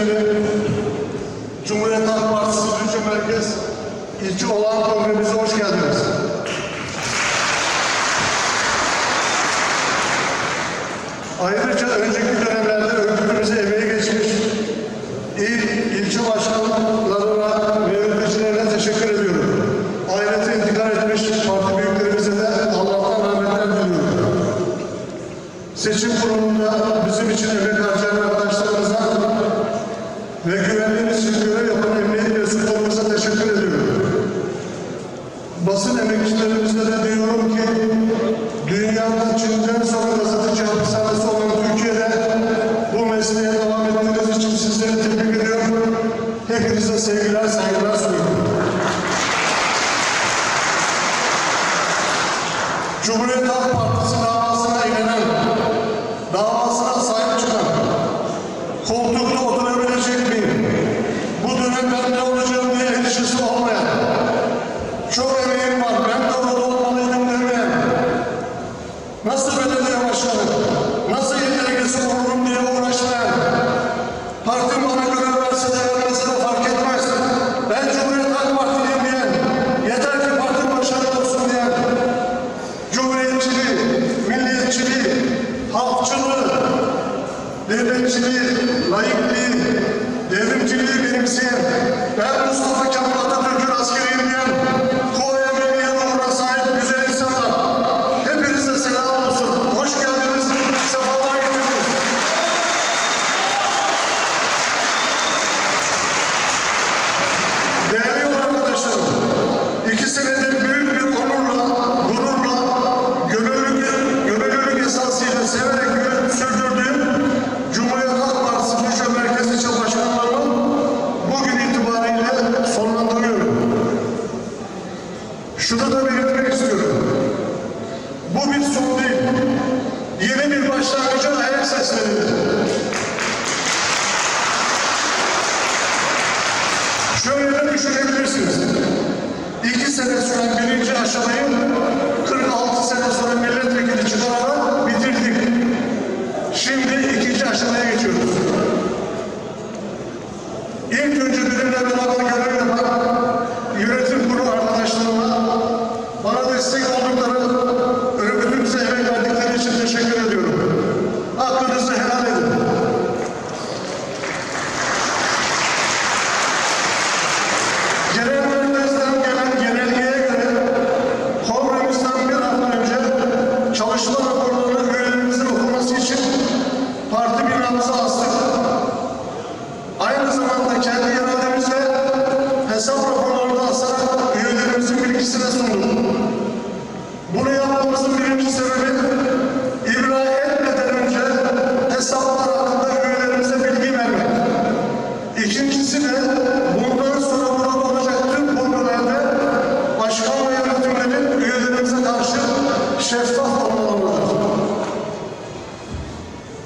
milletvekilleri, Cumhuriyet Halk Partisi Düzce Merkez İlçe olan kongremize hoş geldiniz. Ayrıca önceki dönemlerde örgütümüze emeği geçmiş il, ilçe başkanlarına ve yöneticilerine teşekkür ediyorum. Ahirete intikal etmiş parti büyüklerimize de Allah'tan rahmetler diliyorum. Seçim kurulunda bizim için emek harcayan arkadaşlarımıza ve güvenliğimiz için görev yapan emniyet mensuplarımıza teşekkür ediyorum. Basın emekçilerimize de diyorum ki dünyada Çin'den sonra gazeteci hapishanesi olan Türkiye'de bu mesleğe devam ettiğiniz için sizleri tebrik ediyorum. Hepinize sevgiler, saygılar sunuyorum. Cumhuriyet Halk Partisi davasına inenen, davasına sahip çıkan, koltukta oturabilecek miyim? Bu dönem ben ne olacağım diye endişesi olmayan, çok emeğim var, ben de orada olmalıydım demeyen, nasıl belediye başkanı, nasıl il delegesi olurum diye uğraşmayan, partim bana görev verse de vermese de fark etmez. Ben Cumhuriyet Halk Partiliyim diyen, yeter ki partim başarılı olsun diyen, Cumhuriyetçiliği, milliyetçiliği, halkçılığı, devletçiliği, laikliği, devrimciliği benimseyen, ben Mustafa Kemal Atatürk'ün askeriyim diyen, birinci aşamayı 46 sene sonra milletvekili çıkararak bitirdik. Şimdi ikinci aşamaya geçiyoruz. İlk önce benimle beraber görev yapan yönetim kurulu arkadaşlarıma bana destek oldukları örgütümüze emek verdikleri için teşekkür ediyorum. Hakkınızı helal edin. Genel İkincisi de bundan sonra burada olacak tüm kongrelerde başkan ve yönetimlerin üyelerimize karşı şeffaf olmalıdır.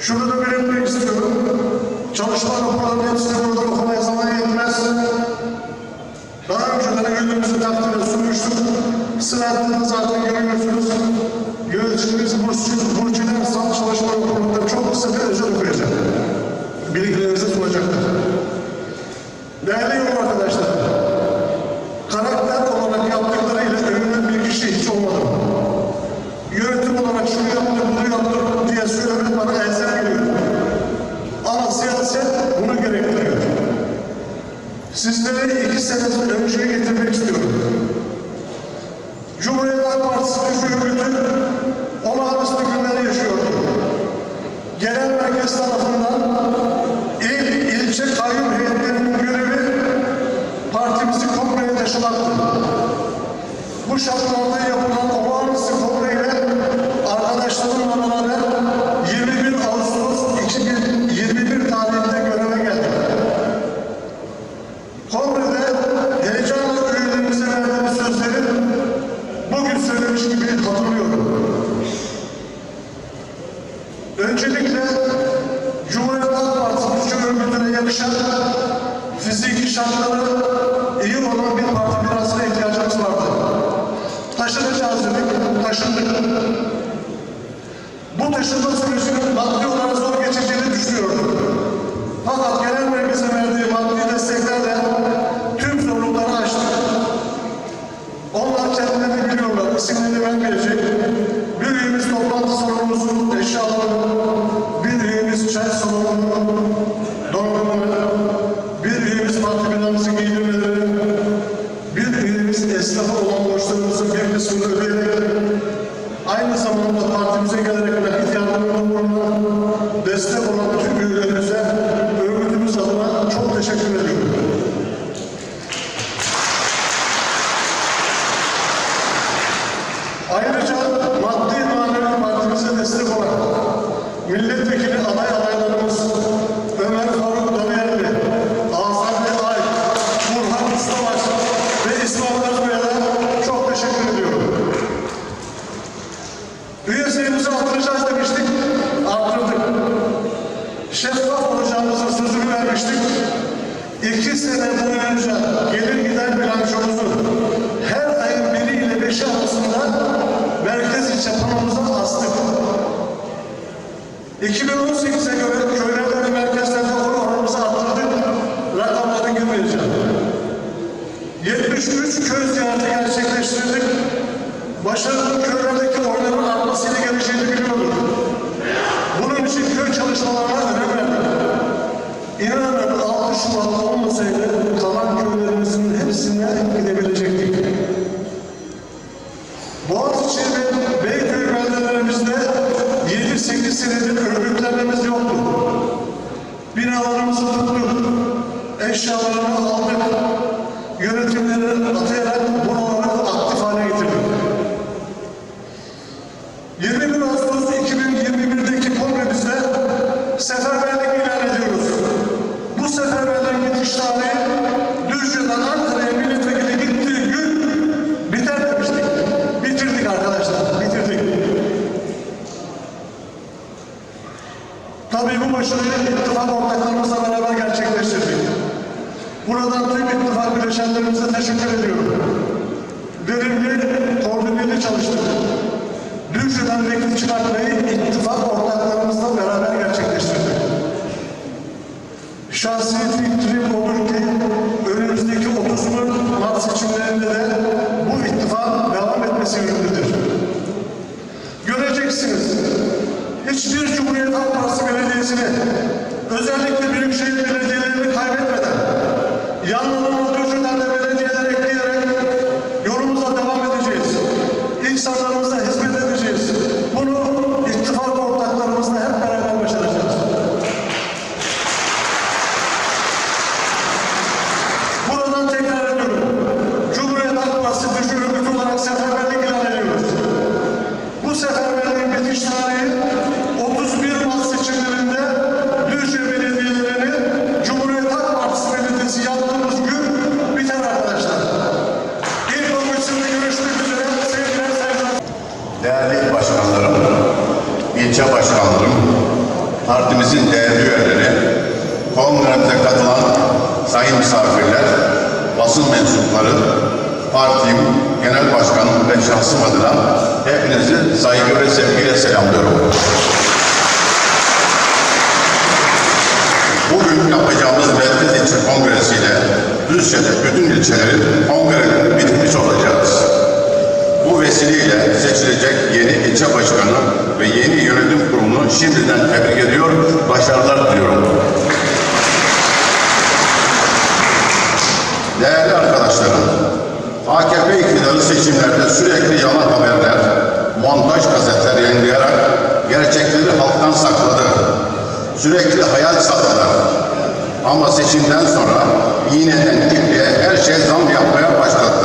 Şunu da belirtmek istiyorum. Çalışma raporlarının hepsini burada okumaya zaman yetmez. Daha önceden üyelerimizi takdire sunmuştuk. Sırasında zaten görüyorsunuz. Yöneticimiz Burçin, Burçin'in sağ çalışma raporunda çok kısa bir özel okuyacak. Bilgilerinizi sunacaktır. Değerli yol arkadaşlar, karakter olarak yaptıklarıyla övünen bir kişi hiç olmadım. Yönetim olarak şunu yaptı, bunu yaptı diye söylemek bana elzem geliyor. Ama siyaset bunu gerektiriyor. Sizleri iki sene önceye getirmek istiyorum. Cumhuriyet Halk Partisi Türk Örgütü olağanüstü günleri yaşıyordu. Genel merkez tarafından il, ilçe kayyum heyetlerinin görevi partimizi kongreye taşımaktı. Bu şartlarda yapılan Öncelikle Cumhuriyet Halk Partisi örgütüne yakışan fiziki şartları iyi olan bir parti mirasına ihtiyacımız vardı. Taşınacağız dedik, taşındık. Bu taşınma sürecinin maddi olarak zor geçeceğini düşünüyordum. Fakat genel meclise verdiği maddi desteklerle tüm zorlukları aştık. Onlar kendilerini biliyorlar, isimlerini vermeyecek. Büyüğümüz toplam Ayrıca maddi manevi partimize destek olan milletvekili aday adaylarımız tarihi Düzce'den Ankara'ya milletvekili gittiği gün biter. Bitirdik arkadaşlar, bitirdik. Tabii bu başarıyı ittifak ortaklarımızla Değerli başkanlarım, ilçe başkanlarım, partimizin değerli üyeleri, kongremize katılan sayın misafirler, basın mensupları, partim, genel başkanım ve şahsım adına hepinizi saygı ve sevgiyle selamlıyorum. Bugün yapacağımız Merkez İlçe Kongresi'yle Düzce'de bütün ilçelerin kongrelerini bitirmiş olacağız. Bu vesileyle seçilecek yeni ilçe başkanı ve yeni yönetim kurulunu şimdiden tebrik ediyor, başarılar diliyorum. Değerli arkadaşlarım, AKP iktidarı seçimlerde sürekli yalan haberler, montaj gazeteler yayınlayarak gerçekleri halktan sakladı. Sürekli hayal sattılar. Ama seçimden sonra iğneden ipliğe her şey zam yapmaya başladılar.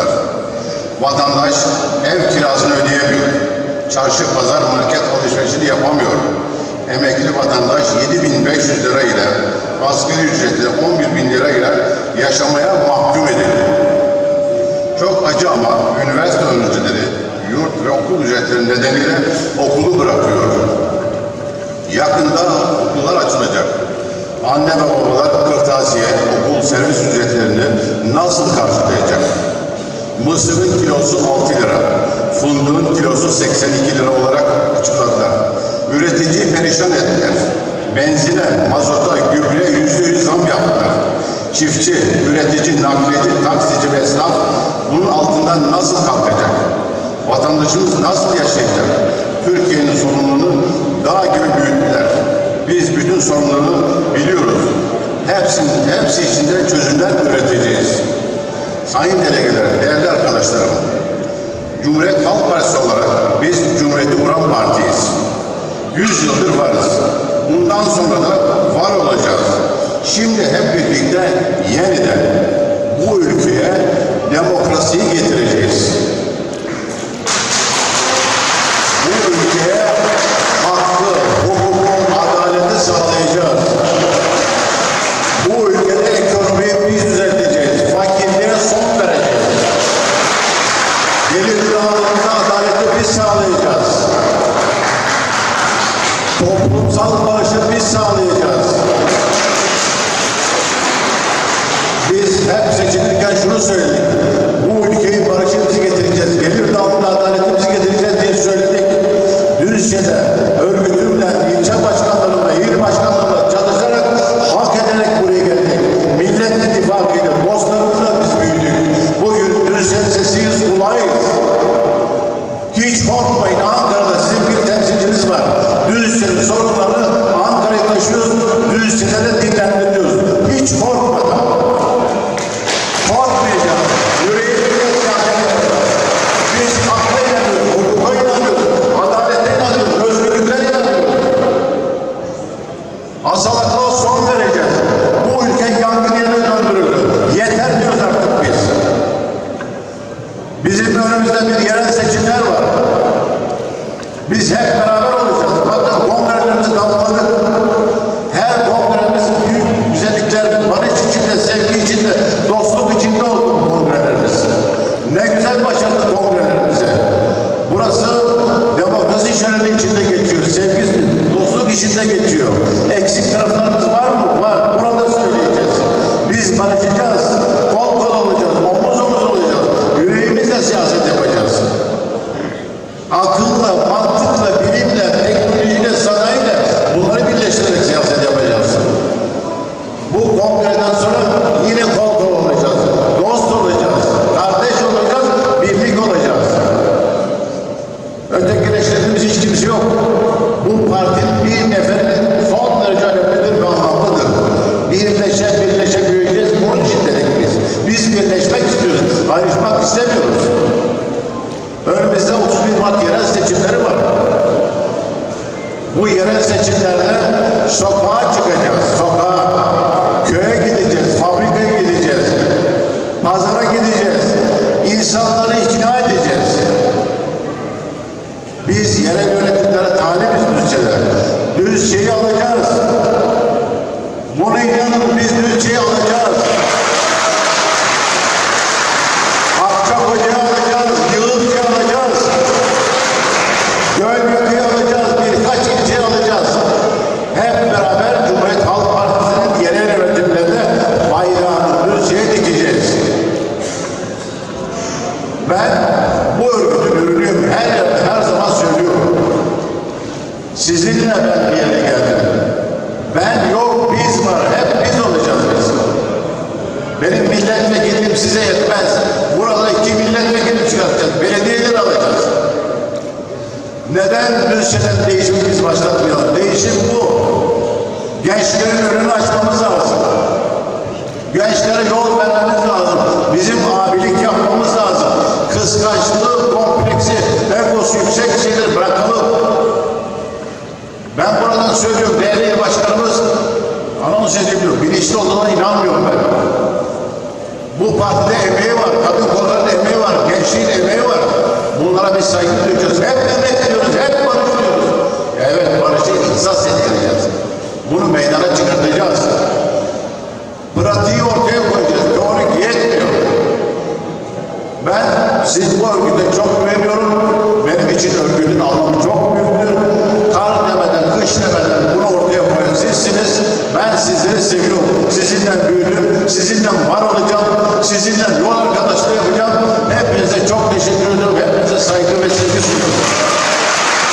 7500 lira ile asgari ücretle 11 bin lira ile yaşamaya mahkum edildi. Çok acı ama üniversite öğrencileri yurt ve okul ücretleri nedeniyle okulu bırakıyor. Yakında okullar açılacak. Anne ve babalar kırtasiye, okul servis ücretlerini nasıl karşılayacak? Mısırın kilosu 6 lira, fındığın kilosu 82 lira olarak açıkladılar. Üreticiyi perişan ettiler benzine, mazota, gübreye yüzde yüz zam yaptılar. Çiftçi, üretici, nakliyeci, taksici ve esnaf bunun altından nasıl kalkacak? Vatandaşımız nasıl yaşayacak? Türkiye'nin sorununu daha gibi büyüttüler. Biz bütün sorunları biliyoruz. Hepsinin, hepsi içinde çözümler üreteceğiz. Sayın delegeler, değerli arkadaşlarım, Cumhuriyet Halk Partisi olarak biz Cumhuriyeti Uğran Partiyiz. 100 yıldır varız bundan sonra da var olacağız. Şimdi hep birlikte yeniden bu ülkeye demokrasiyi getireceğiz. içine geçiyor. Eksik taraflarımız var mı? Var. Burada söyleyeceğiz. Biz barışacağız. Kol kol olacağız. Omuz omuz olacağız. Yüreğimizle siyaset yapacağız. Akılla, mantıkla, bilimle, teknolojiyle, sanayiyle bunları birleştirerek siyaset yapacağız. Bu kongreden sonra yine kol kol olacağız. Dost olacağız. Kardeş olacağız. Birlik olacağız. Ötekileştirdiğimiz hiç kimse yok. partide emeği var, kadın kolların emeği var, gençliğin emeği var. Bunlara bir saygı duyacağız. Hep emek diyoruz, hep barış diyoruz. Evet, barışı ihsas ettireceğiz. Bunu meydana çıkartacağız. Pratiği ortaya koyacağız. Teorik yetmiyor. Ben siz bu örgüde çok